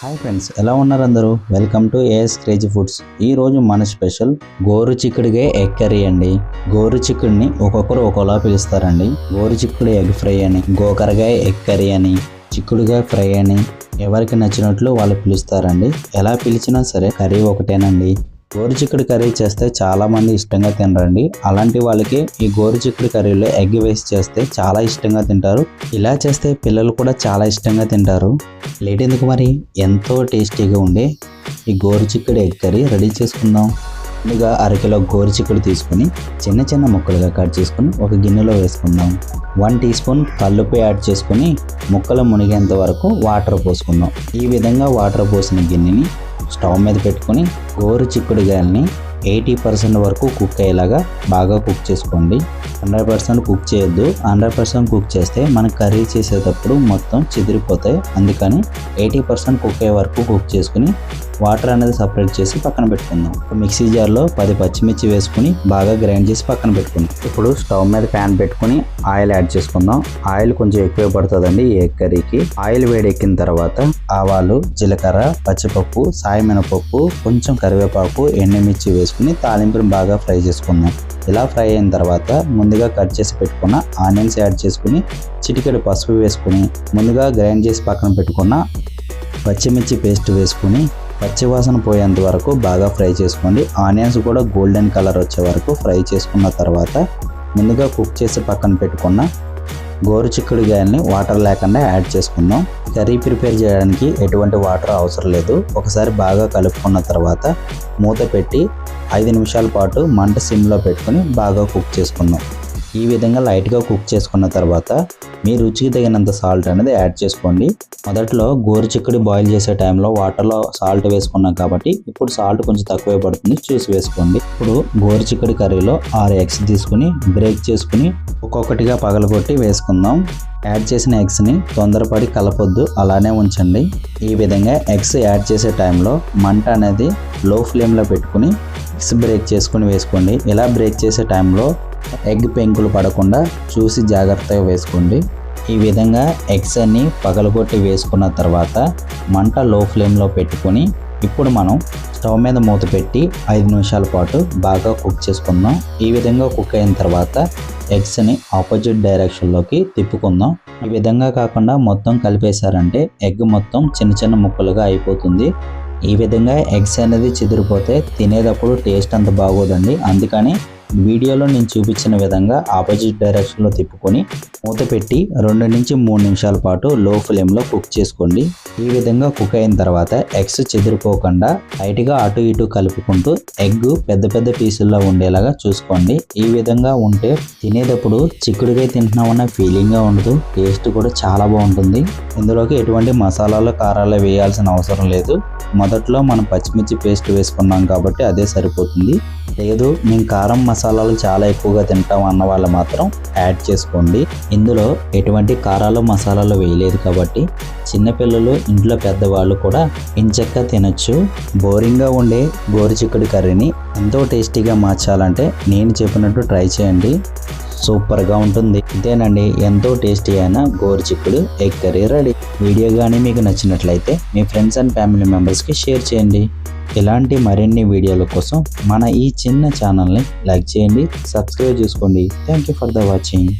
Hi friends ఎలా ఉన్నారు అందరూ? Welcome to AS crazy foods ఈ రోజు మన స్పెషల్ గోరు చిక్కుడుగా ఎగ్ కర్రీ అండి. గోరు చిక్కుడిని ఒక్కొక్కరు ఒకలా పిలుస్తారండి. గోరు చిక్కుడు ఎగ్ ఫ్రై అని గోకరగాయ ఎగ్ కర్రీ అని చిక్కుడుగా ఫ్రై అని ఎవరికి నచ్చినట్లు వాళ్ళు పిలుస్తారండి. ఎలా పిలిచినా సరే కర్రీ ఒకటేనండి. గోరుచిక్కుడు కర్రీ చేస్తే చాలామంది ఇష్టంగా తినరండి. అలాంటి వాళ్ళకి ఈ గోరుచిక్కుడు కర్రీలో ఎగ్ వేసి చేస్తే చాలా ఇష్టంగా తింటారు. ఇలా చేస్తే పిల్లలు కూడా చాలా ఇష్టంగా తింటారు. లేట్ ఎందుకు మరి? ఎంతో టేస్టీగా ఉండే ఈ గోరుచిక్కుడు ఎగ్ కర్రీ రెడీ చేసుకుందాం. ముందుగా అరకిలో గోరుచిక్కుడు తీసుకుని చిన్న చిన్న ముక్కలుగా కట్ చేసుకుని ఒక గిన్నెలో వేసుకుందాం. వన్ టీ స్పూన్ కల్లుపు యాడ్ చేసుకుని ముక్కలు మునిగేంత వరకు వాటర్ పోసుకుందాం. ఈ విధంగా వాటర్ పోసిన గిన్నెని స్టవ్ మీద పెట్టుకొని గోరు చిక్కుడుగాయల్ని ఎయిటీ పర్సెంట్ వరకు కుక్ అయ్యేలాగా బాగా కుక్ చేసుకోండి. హండ్రెడ్ పర్సెంట్ కుక్ చేయొద్దు. హండ్రెడ్ పర్సెంట్ కుక్ చేస్తే మనం కర్రీ చేసేటప్పుడు మొత్తం చెదిరిపోతాయి. అందుకని ఎయిటీ పర్సెంట్ కుక్ అయ్యే వరకు కుక్ చేసుకుని వాటర్ అనేది సపరేట్ చేసి పక్కన పెట్టుకుందాం. మిక్సీ జార్లో పది పచ్చిమిర్చి వేసుకుని బాగా గ్రైండ్ చేసి పక్కన పెట్టుకుందాం. ఇప్పుడు స్టవ్ మీద ప్యాన్ పెట్టుకుని ఆయిల్ యాడ్ చేసుకుందాం. ఆయిల్ కొంచెం ఎక్కువ పడుతుందండి ఈ ఎగ్ కర్రీకి. ఆయిల్ వేడెక్కిన తర్వాత ఆవాలు జీలకర్ర పచ్చిపప్పు సాయి మినపప్పు కొంచెం కరివేపాకు ఎండుమిర్చి వేసుకుని తాలింపుని బాగా ఫ్రై చేసుకుందాం. ఇలా ఫ్రై అయిన తర్వాత ముందు ముందుగా కట్ చేసి పెట్టుకున్న ఆనియన్స్ యాడ్ చేసుకుని చిటికెడు పసుపు వేసుకుని ముందుగా గ్రైండ్ చేసి పక్కన పెట్టుకున్న పచ్చిమిర్చి పేస్ట్ వేసుకుని పచ్చివాసన పోయేంత వరకు బాగా ఫ్రై చేసుకోండి. ఆనియన్స్ కూడా గోల్డెన్ కలర్ వచ్చే వరకు ఫ్రై చేసుకున్న తర్వాత ముందుగా కుక్ చేసి పక్కన పెట్టుకున్న గోరుచిక్కుడుగాయల్ని వాటర్ లేకుండా యాడ్ చేసుకుందాం. కర్రీ ప్రిపేర్ చేయడానికి ఎటువంటి వాటర్ అవసరం లేదు. ఒకసారి బాగా కలుపుకున్న తర్వాత మూత పెట్టి ఐదు నిమిషాల పాటు మంట సిమ్లో పెట్టుకొని బాగా కుక్ చేసుకుందాం. ఈ విధంగా లైట్గా కుక్ చేసుకున్న తర్వాత మీ రుచికి తగినంత సాల్ట్ అనేది యాడ్ చేసుకోండి. మొదట్లో గోరు చిక్కుడు బాయిల్ చేసే టైంలో వాటర్లో సాల్ట్ వేసుకున్నాం కాబట్టి ఇప్పుడు సాల్ట్ కొంచెం తక్కువే పడుతుంది. చూసి వేసుకోండి. ఇప్పుడు గోరు చిక్కుడు కర్రీలో ఆరు ఎగ్స్ తీసుకుని బ్రేక్ చేసుకుని ఒక్కొక్కటిగా పగలగొట్టి వేసుకుందాం. యాడ్ చేసిన ఎగ్స్ని తొందరపడి కలపొద్దు. అలానే ఉంచండి. ఈ విధంగా ఎగ్స్ యాడ్ చేసే టైంలో మంట అనేది లో ఫ్లేమ్లో పెట్టుకుని ఎగ్స్ బ్రేక్ చేసుకుని వేసుకోండి. ఇలా బ్రేక్ చేసే టైంలో ఎగ్ పెంకులు పడకుండా చూసి జాగ్రత్తగా వేసుకోండి. ఈ విధంగా ఎగ్స్ అన్ని పగలగొట్టి వేసుకున్న తర్వాత మంట లో ఫ్లేమ్లో పెట్టుకొని ఇప్పుడు మనం స్టవ్ మీద మూత పెట్టి ఐదు నిమిషాల పాటు బాగా కుక్ చేసుకుందాం. ఈ విధంగా కుక్ అయిన తర్వాత ఎగ్స్ని ఆపోజిట్ డైరెక్షన్లోకి తిప్పుకుందాం. ఈ విధంగా కాకుండా మొత్తం కలిపేశారంటే ఎగ్ మొత్తం చిన్న చిన్న ముక్కలుగా అయిపోతుంది. ఈ విధంగా ఎగ్స్ అనేది చెదిరిపోతే తినేటప్పుడు టేస్ట్ అంత బాగోదండి. అందుకని వీడియోలో నేను చూపించిన విధంగా ఆపోజిట్ డైరెక్షన్లో తిప్పుకొని మూత పెట్టి రెండు నుంచి మూడు నిమిషాల పాటు లో ఫ్లేమ్లో కుక్ చేసుకోండి. ఈ విధంగా కుక్ అయిన తర్వాత ఎగ్స్ చెదిరిపోకుండా లైట్గా అటు ఇటు కలుపుకుంటూ ఎగ్ పెద్ద పెద్ద పీసుల్లో ఉండేలాగా చూసుకోండి. ఈ విధంగా ఉంటే తినేటప్పుడు చిక్కుడుగా తింటున్నామన్న ఫీలింగ్గా ఉండదు. టేస్ట్ కూడా చాలా బాగుంటుంది. ఇందులోకి ఎటువంటి మసాలాలు కారాలు వేయాల్సిన అవసరం లేదు. మొదట్లో మనం పచ్చిమిర్చి పేస్ట్ వేసుకున్నాం కాబట్టి అదే సరిపోతుంది. లేదు మేము కారం మసాలాలు చాలా ఎక్కువగా తింటాం అన్న వాళ్ళు మాత్రం యాడ్ చేసుకోండి. ఇందులో ఎటువంటి కారాలు మసాలాలు వేయలేదు కాబట్టి చిన్నపిల్లలు ఇంట్లో పెద్దవాళ్ళు కూడా ఇంచక్క తినొచ్చు. బోరింగ్గా ఉండే గోరుచిక్కుడు కర్రీని ఎంతో టేస్టీగా మార్చాలంటే నేను చెప్పినట్టు ట్రై చేయండి. సూపర్గా ఉంటుంది. ఇదేనండి ఎంతో టేస్టీ అయిన గోరుచిక్కుడు ఎగ్ కర్రీ రెడీ. వీడియో కానీ మీకు నచ్చినట్లయితే మీ ఫ్రెండ్స్ అండ్ ఫ్యామిలీ మెంబర్స్కి షేర్ చేయండి. ఇలాంటి మరిన్ని వీడియోల కోసం మన ఈ చిన్న ఛానల్ని లైక్ చేయండి సబ్స్క్రైబ్ చేసుకోండి. Thank you for the watching.